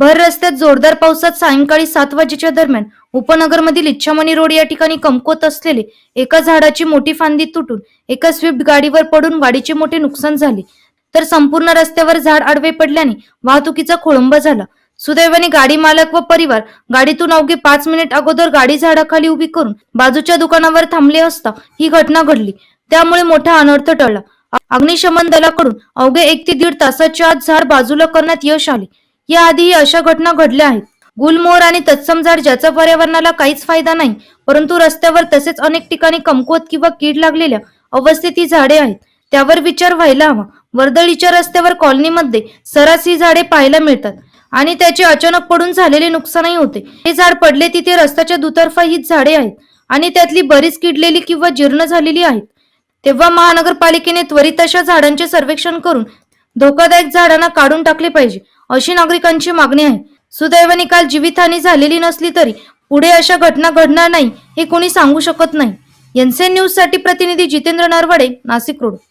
भर रस्त्यात जोरदार पावसात सायंकाळी सात वाजेच्या दरम्यान उपनगरमधील इच्छामणी रोड या ठिकाणी कमकोत असलेले एका झाडाची मोठी फांदी तुटून एका स्विफ्ट गाडीवर पडून गाडीचे मोठे नुकसान झाले. तर संपूर्ण रस्त्यावर झाड आडवे पडल्याने वाहतुकीचा खोळंबा झाला. सुदैवाने गाडी मालक व परिवार गाडीतून अवघे पाच मिनिट अगोदर गाडी झाडाखाली उभी करून बाजूच्या दुकानावर थांबले असता ही घटना घडली. त्यामुळे मोठा अनर्थ टळला. अग्निशमन दलाकडून अवघे एक ते दीड तासाच्या आत झाड बाजूला करण्यात यश आले. याआधीही अशा घटना घडल्या आहेत. गुलमोहर आणि तत्सम झाड ज्याचा पर्यावरणाला काहीच फायदा नाही परंतु रस्त्यावर तसेच अनेक ठिकाणी कमकुवत किंवा कीड लागलेल्या अवस्थेत ही झाडे आहेत. त्यावर विचार व्हायला हवा. वर्दळीच्या रस्त्यावर कॉलनीमध्ये सरास ही झाडे पाहायला मिळतात आणि त्याचे अचानक पडून झालेले नुकसानही होते. हे झाड पडले तिथे रस्त्याच्या दुतर्फा हीच झाडे आहेत आणि त्यातली बरीच किडलेली किंवा जीर्ण झालेली आहेत. तेव्हा महानगरपालिकेने त्वरित अशा झाडांचे सर्वेक्षण करून धोकादायक झाडांना काढून टाकले पाहिजे. अशी नागरिकांची मागणी आहे. सुदैवाने काल जीवितहानी झालेली नसली तरी पुढे अशा घटना घडणार नाही हे कोणी सांगू शकत नाही. एनसीएन न्यूजसाठी प्रतिनिधी जितेंद्र नरवडे नाशिक रोड.